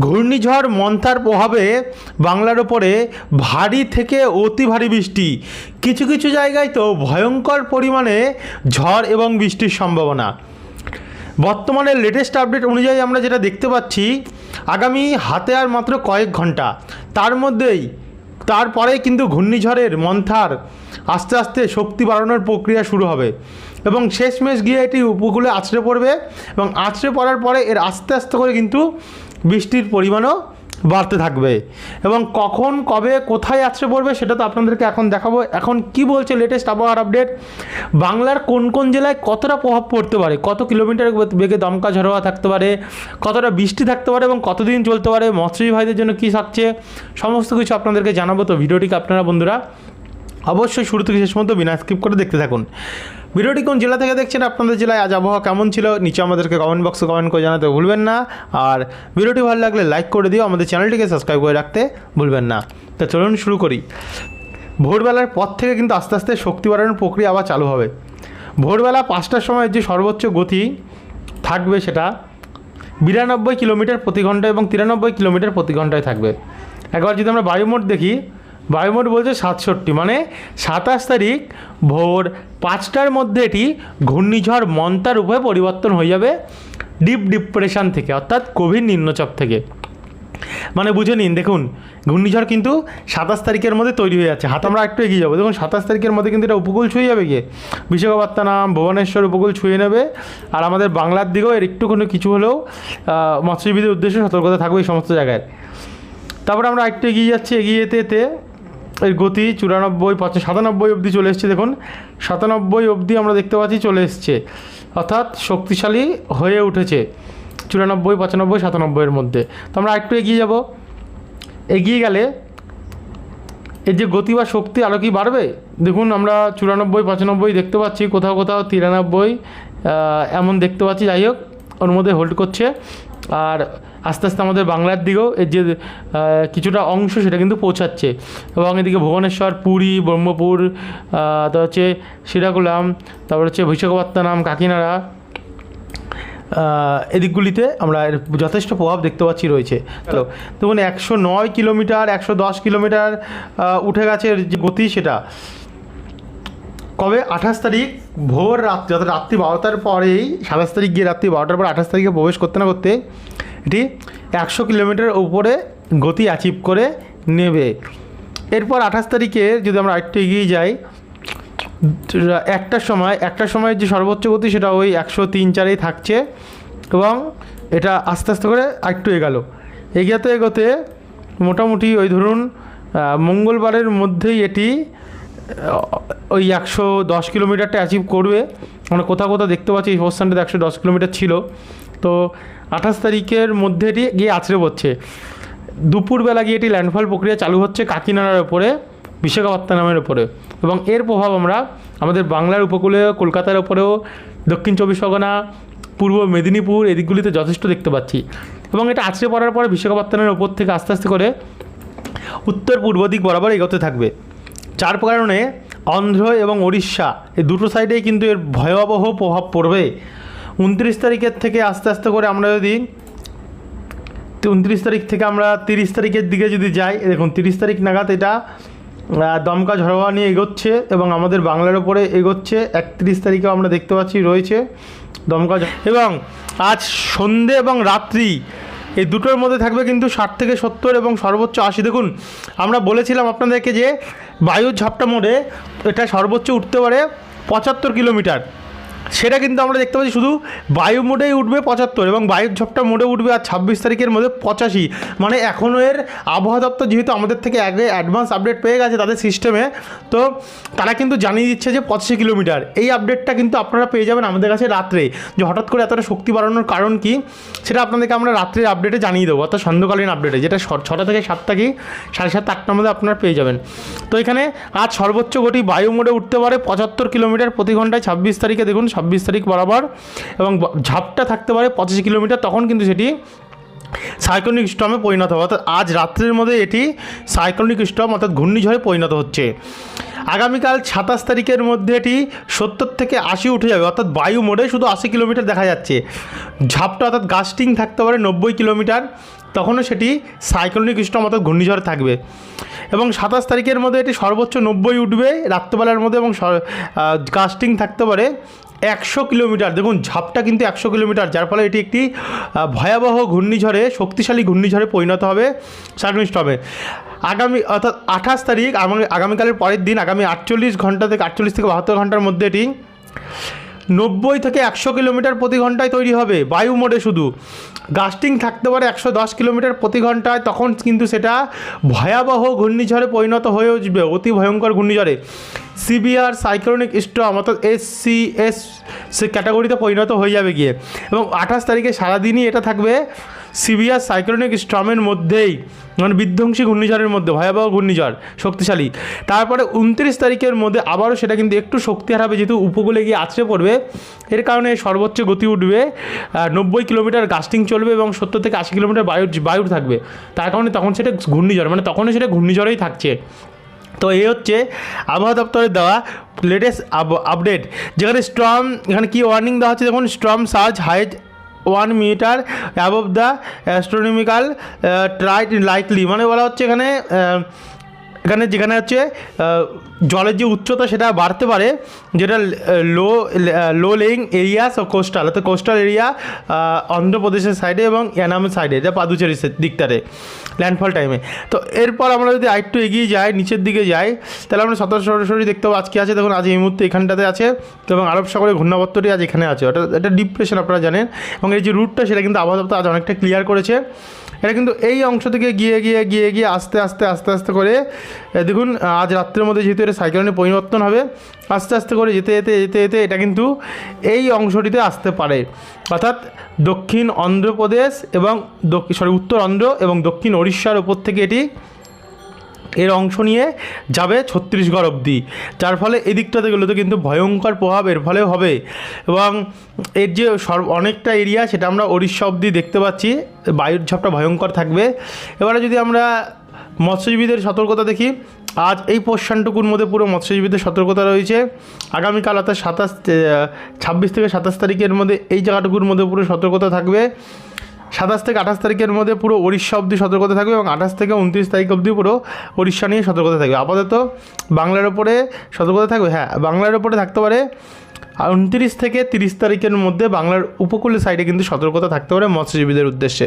ঘূর্ণিঝড় মন্থার প্রভাবে বাংলার ওপরে ভারী থেকে অতি ভারী বৃষ্টি। কিছু কিছু জায়গায় তো ভয়ঙ্কর পরিমাণে ঝড় এবং বৃষ্টির সম্ভাবনা। বর্তমানে লেটেস্ট আপডেট অনুযায়ী আমরা যেটা দেখতে পাচ্ছি, আগামী হাতে আর মাত্র কয়েক ঘণ্টা। তার মধ্যেই তারপরে কিন্তু ঘূর্ণিঝড়ের মন্থার আস্তে আস্তে শক্তি বাড়ানোর প্রক্রিয়া শুরু হবে। এবং শেষমেশ গিয়ে এটি উপকূলে আছড়ে পড়বে এবং আছড়ে পড়ার পরে এর আস্তে আস্তে করে কিন্তু বৃষ্টির পরিমাণও বাড়তে থাকবে। এবং কখন, কবে, কোথায় আছড়ে পড়বে সেটা তো আপনাদেরকে এখন দেখাবো। এখন কি বলছে লেটেস্ট আবহাওয়ার আপডেট বাংলার কোন কোন জেলায় কতটা প্রভাব পড়তে পারে? কত কিলোমিটার বেগে দমকা ঝড়োয়া থাকতে পারে? কতটা বৃষ্টি থাকতে পারে এবং কতদিন চলতে পারে? মৎস্যজীবী ভাইদের জন্য কী থাকছে? সমস্ত কিছু আপনাদেরকে জানাব। তো ভিডিওটিকে আপনারা বন্ধুরা অবশ্যই শুরু থেকে শেষ পর্যন্ত বিনা স্কিপ করে দেখতে থাকুন। ভিডিওটি কোন জেলা থেকে দেখছেন আপনাদের জেলায় আজ আবহাওয়া কেমন ছিল, নিচে আমাদেরকে কমেন্ট বক্সে কমেন্ট করে জানাতে ভুলবেন না। আর ভিডিওটি ভালো লাগলে লাইক করে দিও, আমাদের চ্যানেলটিকে সাবস্ক্রাইব করে রাখতে ভুলবেন না। তো চলুন শুরু করি। ভোরবেলার পর থেকে কিন্তু আস্তে আস্তে শক্তি বাড়ানোর প্রক্রিয়া আবার চালু হবে। ভোরবেলা পাঁচটার সময় যে সর্বোচ্চ গতি থাকবে সেটা বিরানব্বই কিলোমিটার প্রতি ঘণ্টা এবং তিরানব্বই কিলোমিটার প্রতি ঘন্টায় থাকবে। একবার যদি আমরা বায়ুমোট দেখি বায়ুমোট বলছে সাতষট্টি মানে সাতাশ তারিখ ভোর পাঁচটার মধ্যে এটি ঘূর্ণিঝড় মন্তার উপায়ে পরিবর্তন হয়ে যাবে ডিপ ডিপ্রেশন থেকে, অর্থাৎ গভীর নিম্নচাপ থেকে। মানে বুঝে নিন, দেখুন, ঘূর্ণিঝড় কিন্তু সাতাশ তারিখের মধ্যে তৈরি হয়ে যাচ্ছে। হাত, আমরা একটু এগিয়ে যাব। দেখুন, সাতাশ তারিখের মধ্যে কিন্তু এটা উপকূল ছুঁয়ে যাবে গিয়ে বিশাখাপত্তনম, ভুবনেশ্বর উপকূল ছুঁয়ে নেবে। আর আমাদের বাংলার দিকেও এর একটুখানি কিছু হলেও মৎস্যজীবীদের উদ্দেশ্যে সতর্কতা থাকবে এই সমস্ত জায়গায়। তারপরে আমরা একটু এগিয়ে যাচ্ছি, এগিয়ে যেতে এর গতি চুরানব্বই পঁচাশ সাতানব্বই অবধি চলে এসছে, দেখুন। সাতানব্বই অবধি আমরা দেখতে পাচ্ছি চলে এসছে। অর্থাৎ শক্তিশালী হয়ে উঠেছে চুরানব্বই, পঁচানব্বই সাতানব্বইয়ের মধ্যে। তো আমরা একটু এগিয়ে যাব। এগিয়ে গেলে এর যে গতি বা শক্তি আরও কি বাড়বে? দেখুন, আমরা চুরানব্বই, পঁচানব্বই দেখতে পাচ্ছি, কোথাও কোথাও তিরানব্বই এমন দেখতে পাচ্ছি। যাই হোক, ওর মধ্যে হোল্ড করছে। আর আস্তে আস্তে আমাদের বাংলার দিকেও এর যে কিছুটা অংশ সেটা কিন্তু পৌঁছাচ্ছে। এবং এদিকে ভুবনেশ্বর, পুরী, ব্রহ্মপুর তারপর হচ্ছে শ্রীরাকুলাম, তারপর হচ্ছে বিশাখাপত্তনম, কাকিনাড়া এদিকগুলিতে আমরা যথেষ্ট প্রভাব দেখতে পাচ্ছি রয়েছে। তো দেখুন, একশো নয় কিলোমিটার, একশো দশ কিলোমিটার উঠে গেছে যে গতি সেটা। কবে? আঠাশ তারিখ, ভোর রাত্রি অর্থাৎ রাত্রি বারোটার পরেই, সাতাশ তারিখ গিয়ে রাত্রি বারোটার পর আঠাশ তারিখে প্রবেশ করতে না করতে এটি একশো কিলোমিটার উপরে গতি অ্যাচিভ করে নেবে। এরপর আঠাশ তারিখে যদি আমরা আরেকটু এগিয়ে যাই একটার সময় একটার সময় যে সর্বোচ্চ গতি সেটা ওই একশো তিন চারেই থাকছে এবং এটা আস্তে আস্তে করে আরেকটু এগালো। এগিয়াতে এগোতে মোটামুটি ওই ধরুন মঙ্গলবারের মধ্যেই এটি ওই একশো দশ কিলোমিটারটা অ্যাচিভ করবে। মানে কোথাও কোথাও দেখতে পাচ্ছি এই অবস্থানটাতে একশো দশ কিলোমিটার ছিল। তো আঠাশ তারিখের মধ্যে এটি গিয়ে আছড়ে পড়ছে। দুপুরবেলা গিয়ে এটি ল্যান্ডফল প্রক্রিয়া চালু হচ্ছে কাকিনাড়ার ওপরে, বিশাখাপত্তনমের ওপরে। এবং এর প্রভাব আমরা আমাদের বাংলার উপকূলে, কলকাতার ওপরেও, দক্ষিণ চব্বিশ পরগনা, পূর্ব মেদিনীপুর এদিকগুলিতে যথেষ্ট দেখতে পাচ্ছি। এবং এটা আছড়ে পড়ার পরে বিশাখাপত্তনের ওপর থেকে আস্তে আস্তে করে উত্তর পূর্ব দিক বরাবর এগোতে থাকবে। যার কারণে অন্ধ্র এবং ওড়িশা, এই দুটো সাইডেই কিন্তু এর ভয়াবহ প্রভাব পড়বে। উনত্রিশ তারিখের থেকে আস্তে আস্তে করে আমরা যদি উনত্রিশ তারিখ থেকে আমরা তিরিশ তারিখের দিকে যদি যাই দেখুন তিরিশ তারিখ নাগাদ এটা দমকা ঝড়োয়া নিয়ে এগোচ্ছে এবং আমাদের বাংলার ওপরে এগোচ্ছে। একত্রিশ তারিখেও আমরা দেখতে পাচ্ছি রয়েছে দমকা এবং আজ সন্ধে এবং রাত্রি এই দুটোর মধ্যে থাকবে কিন্তু ষাট থেকে সত্তর এবং সর্বোচ্চ আশি। দেখুন, আমরা বলেছিলাম আপনাদেরকে যে বায়ুর ঝাপটা মোড়ে এটা সর্বোচ্চ উঠতে পারে পঁচাত্তর কিলোমিটার। সেটা কিন্তু আমরা দেখতে পাচ্ছি শুধু বায়ু মোডেই উঠবে পঁচাত্তর এবং বায়ুর ঝপটা মোডে উঠবে আর ছাব্বিশ তারিখের মধ্যে পঁচাশি। মানে এখনও এর আবহাওয়া দপ্তর যেহেতু আমাদের থেকে আগে অ্যাডভান্স আপডেট পেয়ে গেছে তাদের সিস্টেমে তো তারা কিন্তু জানিয়ে দিচ্ছে যে পঁচাশি কিলোমিটার। এই আপডেটটা কিন্তু আপনারা পেয়ে যাবেন আমাদের কাছে রাত্রে। যে হঠাৎ করে এতটা শক্তি বাড়ানোর কারণ কি, সেটা আপনাদেরকে আমরা রাত্রের আপডেটে জানিয়ে দেবো, অর্থাৎ সন্ধ্যকালীন আপডেটে যেটা ছটা থেকে সাতটা কি, সাড়ে সাতটা, আটটার মধ্যে আপনারা পেয়ে যাবেন। তো এখানে আজ সর্বোচ্চ গতি বায়ু মোডে উঠতে পারে পঁচাত্তর কিলোমিটার প্রতি ঘন্টায় ছাব্বিশ তারিখে। দেখুন ছাব্বিশ তারিখ বরাবর এবং ঝাপটা থাকতে পারে পঁচাশি কিলোমিটার, তখন কিন্তু সেটি সাইক্লোনিক স্টর্মে পরিণত হবে। অর্থাৎ আজ রাত্রের মধ্যে এটি সাইক্লোনিক স্টর্ম অর্থাৎ ঘূর্ণিঝড়ে পরিণত হচ্ছে। আগামীকাল সাতাশ তারিখের মধ্যে এটি সত্তর থেকে আশি উঠে যাবে, অর্থাৎ বায়ু মোডে শুধু আশি কিলোমিটার দেখা যাচ্ছে। ঝাপটা, অর্থাৎ গাস্টিং থাকতে পারে নব্বই কিলোমিটার। তখনও সেটি সাইক্লোনিক স্টর্ম অর্থাৎ ঘূর্ণিঝড় থাকবে। এবং সাতাশ তারিখের মধ্যে এটি সর্বোচ্চ নব্বই উঠবে রাত্রেবেলার মধ্যে এবং কাস্টিং থাকতে পারে একশো কিলোমিটার। দেখুন, ঝাপটা কিন্তু একশো কিলোমিটার, যার ফলে এটি একটি ভয়াবহ ঘূর্ণিঝড়ে, শক্তিশালী ঘূর্ণিঝড়ে পরিণত হবে, সাইক্লোনিক স্টর্মে আগামী, অর্থাৎ আঠাশ তারিখ, আগামী, আগামীকালের পরের দিন, আগামী আটচল্লিশ ঘণ্টা থেকে আটচল্লিশ থেকে বাহাত্তর ঘণ্টার মধ্যে এটি নব্বই থেকে একশো কিলোমিটার প্রতি ঘন্টায় তৈরি হবে, বায়ু মোডে শুধু। গাস্টিং থাকতে পারে একশো দশ কিলোমিটার প্রতি ঘন্টায়, তখন কিন্তু সেটা ভয়াবহ ঘূর্ণিঝড়ে পরিণত হয়ে উঠবে, অতি ভয়ঙ্কর ঘূর্ণিঝড়ে। সিবিআর সাইক্লোনিক স্টম অর্থাৎ এস সি এস সে ক্যাটাগরিতে পরিণত হয়ে যাবে গিয়ে। এবং আঠাশ তারিখে সারাদিনই এটা থাকবে সিভিয়ার সাইক্লোনিক স্টর্মের মধ্যেই মানে বিধ্বংসী ঘূর্ণিঝড়ের মধ্যে, ভয়াবহ ঘূর্ণিঝড়, শক্তিশালী। তারপরে উনত্রিশ তারিখের মধ্যে আবারও সেটা কিন্তু একটু শক্তি হারাবে, যেহেতু উপকূলে গিয়ে আছড়ে পড়বে, এর কারণে সর্বোচ্চ গতি উঠবে নব্বই কিলোমিটার গাস্টিং চলবে এবং সত্তর থেকে আশি কিলোমিটার বায়ু, বায়ুর থাকবে। তার কারণে তখন সেটা ঘূর্ণিঝড় মানে তখনও সেটা ঘূর্ণিঝড়েই থাকছে। তো এই হচ্ছে আবহাওয়া দপ্তরের দেওয়া লেটেস্ট আপডেট যেখানে স্ট্রম এখানে কি ওয়ার্নিং দেওয়া হচ্ছে দেখুন storm surge height one metre above the astronomical try it lightly মানে বলা হচ্ছে এখানে এখানে যেখানে হচ্ছে জলের যে উচ্চতা সেটা বাড়তে পারে, যেটা লো লো লেইং এরিয়াস ও কোস্টাল অর্থাৎ কোস্টাল এরিয়া অন্ধ্রপ্রদেশের সাইডে এবং ইয়ানামের সাইডে যা পাদুচেরি দিকটাতে ল্যান্ডফল টাইমে তো এরপর আমরা যদি আরেকটু এগিয়ে যাই, নিচের দিকে যাই, তাহলে আমরা সতেরো সরাসরি দেখতে পাবো, আজকে আছে, দেখুন, আজ এই মুহূর্তে এখানটাতে আছে, এবং আরব সাগরের ঘূর্ণাবর্তটি আজ এখানে আছে ওটা এটা ডিপ্রেশন আপনারা জানেন, এবং এই যে রুটটা সেটা কিন্তু আবহাওয়া দপ্তর আজ অনেকটা ক্লিয়ার করেছে। এটা কিন্তু এই অংশ থেকে গিয়ে গিয়ে গিয়ে গিয়ে আস্তে আস্তে আস্তে আস্তে করে দেখুন, আজ রাত্রের মধ্যে যেহেতু এটা সাইক্লোনে পরিবর্তন হবে, আস্তে আস্তে করে যেতে যেতে যেতে যেতে এটা কিন্তু এই অংশটিতে আসতে পারে। অর্থাৎ দক্ষিণ অন্ধ্রপ্রদেশ এবং সরি উত্তর অন্ধ্র এবং দক্ষিণ ওড়িশার উপর থেকে এটি এর অংশ নিয়ে যাবে ছত্তিশগড় অবধি। যার ফলে এদিকটাতে গেলে তো কিন্তু ভয়ঙ্কর প্রভাব এর ফলে হবে। এবং এর যে সর্ব, অনেকটা এরিয়া সেটা আমরা ওড়িশা অবধি দেখতে পাচ্ছি। বায়ুর ঝাপটা ভয়ঙ্কর থাকবে। এবারে যদি আমরা মৎস্যজীবীদের সতর্কতা দেখি, আজ এই পোর্শনটুকুর মধ্যে পুরো মৎস্যজীবীদের সতর্কতা রয়েছে। আগামীকাল অর্থাৎ সাতাশ ছাব্বিশ থেকে সাতাশ তারিখের মধ্যে এই জায়গাটুকুর মধ্যে পুরো সতর্কতা থাকবে। সাতাশ থেকে আঠাশ তারিখের মধ্যে পুরো উড়িষ্যা অবধি সতর্কতা থাকবে এবং আঠাশ থেকে উনত্রিশ তারিখ অবধি পুরো উড়িষ্যা নিয়ে সতর্কতা থাকবে। আপাতত বাংলার ওপরে সতর্কতা থাকবে? হ্যাঁ বাংলার ওপরে থাকতে পারে। আর উনত্রিশ থেকে তিরিশ তারিখের মধ্যে বাংলার উপকূলের সাইডে কিন্তু সতর্কতা থাকতে পারে মৎস্যজীবীদের উদ্দেশ্যে।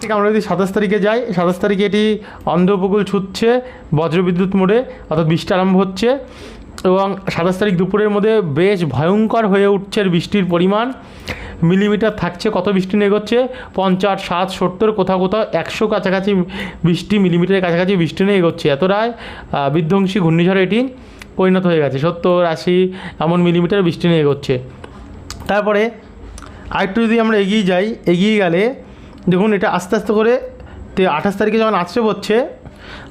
ঠিক, আমরা যদি সাতাশ তারিখে যাই, সাতাশ তারিখে এটি অন্ধ্র উপকূল ছুটছে, বজ্রবিদ্যুৎ মোড়ে, অর্থাৎ বৃষ্টি আরম্ভ হচ্ছে এবং সাতাশ তারিখ দুপুরের মধ্যে বেশ ভয়ঙ্কর হয়ে উঠছে বৃষ্টির পরিমাণ। মিলিমিটার থাকছে, কত বৃষ্টি নেগোচ্ছে পঞ্চাশ সাত সত্তর, কোথাও কোথাও একশো কাছাকাছি বৃষ্টি, মিলিমিটারের কাছাকাছি বৃষ্টি নিয়ে এগোচ্ছে। এতটাই বিধ্বংসী ঘূর্ণিঝড় এটি পরিণত হয়ে গেছে। সত্তর, আশি, এমন মিলিমিটার বৃষ্টি নিয়ে এগোচ্ছে। তারপরে আরেকটু যদি আমরা এগিয়ে যাই, এগিয়ে গেলে দেখুন এটা আস্তে আস্তে করে আঠাশ তারিখে যখন আছড়ে পড়ছে,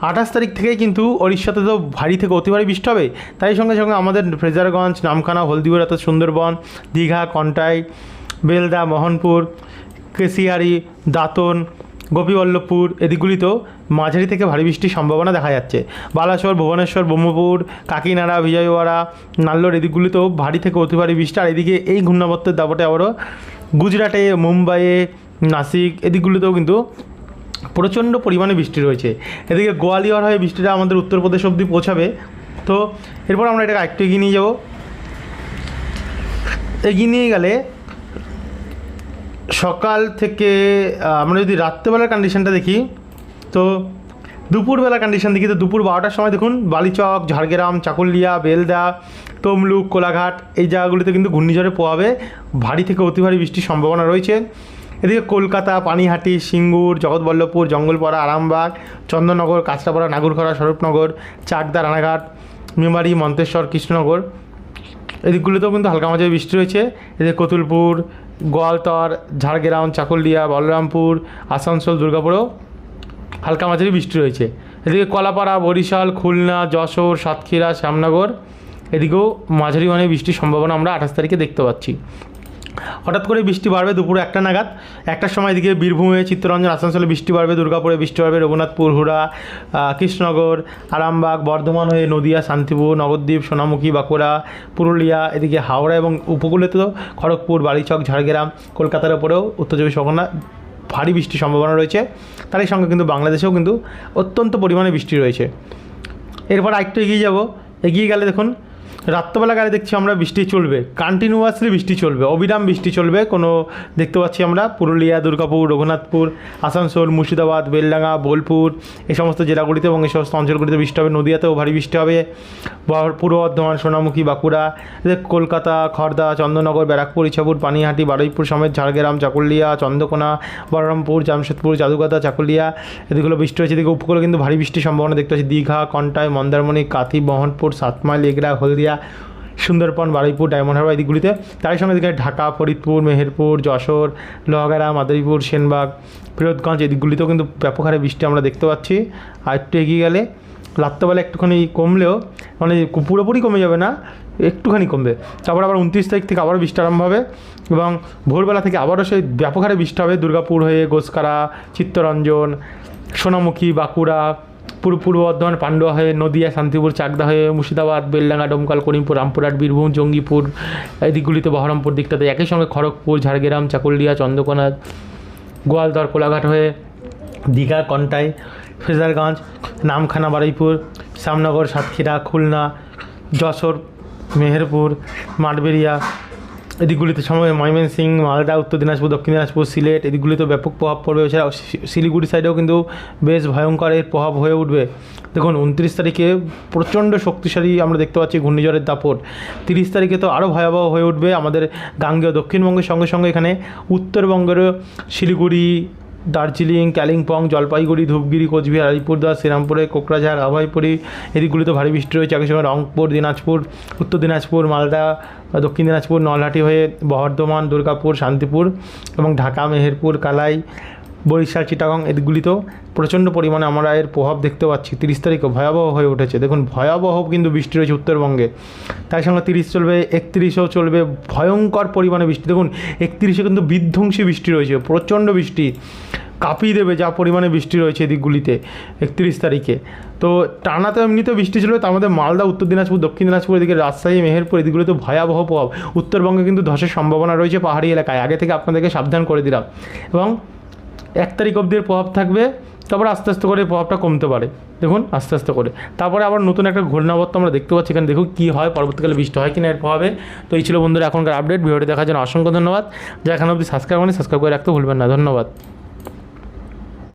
আঠাশ তারিখ থেকেই কিন্তু উড়িষ্যাতে তো ভারী থেকে অতি ভারী বৃষ্টি হবে। তাই সঙ্গে সঙ্গে আমাদের ফ্রেজারগঞ্জ, নামখানা হলদিবাড়ি সুন্দরবন, দীঘা, কন্টাই বেলদা, মোহনপুর, কেশিয়ারি, দাঁতন, গোপীবল্লভপুর এদিকগুলিতেও মাঝারি থেকে ভারী বৃষ্টির সম্ভাবনা দেখা যাচ্ছে। বালাসোর, ভুবনেশ্বর, ব্রহ্মপুর, কাকিনাড়া, বিজয়ওয়াড়া, নাল্লোর এদিকগুলিতেও ভারী থেকে অতি ভারী বৃষ্টি। আর এদিকে এই ঘূর্ণাবর্তের দাপটে আবারও গুজরাটে মুম্বাইয়ে নাসিক এদিকগুলিতেও কিন্তু প্রচণ্ড পরিমাণে বৃষ্টি রয়েছে। এদিকে গোয়ালিয়র হয়ে বৃষ্টিটা আমাদের উত্তরপ্রদেশ অবধি পৌঁছাবে। তো এরপর আমরা এটাকে একটু এগিয়ে নিয়ে যাব। এগিয়ে নিয়ে গেলে সকাল থেকে আমরা যদি রাত্রেবেলার কন্ডিশনটা দেখি, তো দুপুরবেলা কন্ডিশন দেখি, তো দুপুর বারোটার সময় দেখুন, বালিচক, ঝাড়গ্রাম, চাকুলিয়া, বেলদা, তমলুক, কোলাঘাট, এই জায়গাগুলিতে কিন্তু ঘূর্ণিঝড়ে পোয়াবে ভারী থেকে অতি ভারী বৃষ্টির সম্ভাবনা রয়েছে। এদিকে কলকাতা, পানিহাটি, সিঙ্গুর, জগৎবল্লভপুর, জঙ্গলপাড়া, আরামবাগ, চন্দননগর, কাঁচরাপাড়া, নাগরখরা, স্বরূপনগর, চাকদা, রানাঘাট, মেমারি, মন্তেশ্বর, কৃষ্ণনগর। এদিকগুলোতেও কিন্তু হালকা মাঝারি বৃষ্টি রয়েছে। এদিকে কতুলপুর গোয়ালতর, ঝাড়গ্রাম, চাকুলিয়া, বলরামপুর, আসানসোল, দুর্গাপুরেও হালকা মাঝারি বৃষ্টি রয়েছে। এদিকে কলাপাড়া, বরিশাল, খুলনা, যশোর, সাতক্ষীরা, শ্যামনগর, এদিকেও মাঝারি মানে বৃষ্টির সম্ভাবনা আমরা আঠাশ তারিখে দেখতে পাচ্ছি। হঠাৎ করে বৃষ্টি বাড়বে দুপুরে একটা নাগাদ। একটার সময় এদিকে বীরভূমে চিত্তরঞ্জন আসানসোলে বৃষ্টি বাড়বে, দুর্গাপুরে বৃষ্টি বাড়বে রঘুনাথপুর হুড়া কৃষ্ণনগর, আরামবাগ, বর্ধমান হয়ে নদিয়া, শান্তিপুর, নবদ্বীপ, সোনামুখী, বাঁকুড়া, পুরুলিয়া, এদিকে হাওড়া এবং উপকূলে তো খড়গপুর, বালিচক, ঝাড়গ্রাম, কলকাতার ওপরেও উত্তর চব্বিশ পরগনা ভারী বৃষ্টির সম্ভাবনা রয়েছে। তারই সঙ্গে কিন্তু বাংলাদেশেও কিন্তু অত্যন্ত পরিমাণে বৃষ্টি রয়েছে। এরপর আরেকটু এগিয়ে যাব। এগিয়ে গেলে দেখুন রাত্রবেলা গেলে দেখছি আমরা, বৃষ্টি চলবে। কন্টিনিউয়াসলি বৃষ্টি চলবে। অবিরাম বৃষ্টি চলবে। কোনো দেখতে পাচ্ছি আমরা পুরুলিয়া, দুর্গাপুর, রঘুনাথপুর, আসানসোল, মুর্শিদাবাদ, বেলডাঙ্গা, বোলপুর, এই সমস্ত জেলাগুলিতে এবং এই সমস্ত অঞ্চলগুলিতে বৃষ্টি হবে। নদীয়াতেও ভারী বৃষ্টি হবে। পূর্ব বর্ধমান, সোনামুখী, বাঁকুড়া কলকাতা খড়দা চন্দননগর, ব্যারাকপুর, ইছাপুর, পানিহাটি, বারুইপুর সমেত ঝাড়গ্রাম, চাকুলিয়া, চন্দ্রকোনা বহরমপুর জামশেদপুর জাদুগাদা চাকুলিয়া এদিকগুলো বৃষ্টি হয়েছে এদিকে উপকূলে কিন্তু ভারী বৃষ্টির সম্ভাবনা দেখতে পাচ্ছি। দীঘা কন্টায় মন্দারমণি, কাথি, মোহনপুর, সাতমাইল, এগরা, হলদিয়া সুন্দরবন, বারুইপুর, ডায়মন্ড হারবার এদিকগুলিতে। তারই সঙ্গে এদিকে ঢাকা, ফরিদপুর, মেহেরপুর, যশোর, লোহাগাড়া, মাদারীপুর, সেনবাগ, ফিরোজগঞ্জ এদিকগুলিতেও কিন্তু ব্যাপক হারে বৃষ্টি আমরা দেখতে পাচ্ছি। আর একটু এগিয়ে গেলে রাত্রেবেলা একটুখানি কমলেও মানে পুরোপুরি কমে যাবে না, একটুখানি কমবে। তারপর আবার উনত্রিশ তারিখ থেকে আবারও বৃষ্টি আরম্ভ হবে এবং ভোরবেলা থেকে আবারও সেই ব্যাপক হারে বৃষ্টি হবে। দুর্গাপুর হয়ে গোসকারা, চিত্তরঞ্জন, সোনামুখী, বাঁকুড়া পূর্ব পূর্ব বর্ধমান, পান্ডুয়া হয়ে নদিয়া, শান্তিপুর, চাকদা হয়ে মুর্শিদাবাদ, বেলডাঙ্গা, ডোমকাল, করিমপুর, রামপুরহাট, বীরভূম, জঙ্গিপুর এই দিকগুলিতে বহরমপুর দিকটাতে একই সঙ্গে খড়গপুর, ঝাড়গ্রাম, চাকুলিয়া, চন্দ্রকোনা, গোয়ালদর, কোলাঘাট হয়ে দীঘা, কন্টাই, ফেজারগঞ্জ, নামখানা, বারুইপুর, শ্যামনগর, সাতক্ষীরা, খুলনা, যশোর, মেহেরপুর মাঠবেরিয়া এদিকগুলিতে সময় ময়মনসিং মালদা, উত্তর দিনাজপুর, দক্ষিণ দিনাজপুর, সিলেট, এদিকগুলিতে ব্যাপক প্রভাব পড়বে। এছাড়াও শি- শিলিগুড়ি সাইডেও কিন্তু বেশ ভয়ঙ্কর এর প্রভাব হয়ে উঠবে। দেখুন, উনত্রিশ তারিখে প্রচণ্ড শক্তিশালী আমরা দেখতে পাচ্ছি ঘূর্ণিঝড়ের দাপট। তিরিশ তারিখে তো আরও ভয়াবহ হয়ে উঠবে আমাদের গাঙ্গেয় দক্ষিণবঙ্গের সঙ্গে সঙ্গে এখানে উত্তরবঙ্গেরও শিলিগুড়ি দার্জিলিং, কালিম্পং, জলপাইগুড়ি ধূপগিরি কোচবিহার, আলিপুরদুয়ার, শ্রীরামপুরে, কোকরাঝাড় আভাইপুরি এদিকগুলিতে ভারী বৃষ্টি রয়েছে, একই সময় রংপুর, দিনাজপুর, উত্তর দিনাজপুর, মালদা, দক্ষিণ দিনাজপুর, নলহাটি হয়ে বর্ধমান, দুর্গাপুর, শান্তিপুর এবং ঢাকা, মেহেরপুর, কালাই বরিশাল, চিটাগং এদিকগুলিতেও প্রচণ্ড পরিমাণে আমরা এর প্রভাব দেখতে পাচ্ছি। তিরিশ তারিখে ভয়াবহ হয়ে উঠেছে। দেখুন, ভয়াবহ কিন্তু বৃষ্টি রয়েছে উত্তরবঙ্গে। তার সঙ্গে তিরিশ চলবে, একত্রিশেও চলবে, ভয়ঙ্কর পরিমাণে বৃষ্টি। দেখুন, একত্রিশে কিন্তু বিধ্বংসী বৃষ্টি রয়েছে, প্রচণ্ড বৃষ্টি। কাঁপিয়ে দেবে যা পরিমাণে বৃষ্টি রয়েছে এদিকগুলিতে একত্রিশ তারিখে। তো টানা তো এমনিতেও বৃষ্টি ছিল তার মধ্যে মালদা, উত্তর দিনাজপুর, দক্ষিণ দিনাজপুর, এদিকে রাজশাহী, মেহেরপুর এদিকগুলিতে ভয়াবহ প্রভাব। উত্তরবঙ্গে কিন্তু ধসের সম্ভাবনা রয়েছে পাহাড়ি এলাকায়। আগে থেকে আপনাদেরকে সাবধান করে দিলাম। এবং এক তারিখ অবধি এর প্রভাব থাকবে, তারপরে আস্তে আস্তে করে প্রভাবটা কমতে পারে। দেখুন, আস্তে আস্তে করে। তারপরে আবার নতুন একটা ঘূর্ণাবর্ত আমরা দেখতে পাচ্ছি এখানে। দেখুন কী হয়, পরবর্তীকালে বৃষ্টি হয় কিনা এর প্রভাবে। তো এই ছিল বন্ধুরা এখনকার আপডেট ভিডিওটি দেখার জন্য অসংখ্য ধন্যবাদ। যা এখানে অবধি সাবস্ক্রাইব করেন সাবস্ক্রাইব করে রাখতে ভুলবেন না। ধন্যবাদ।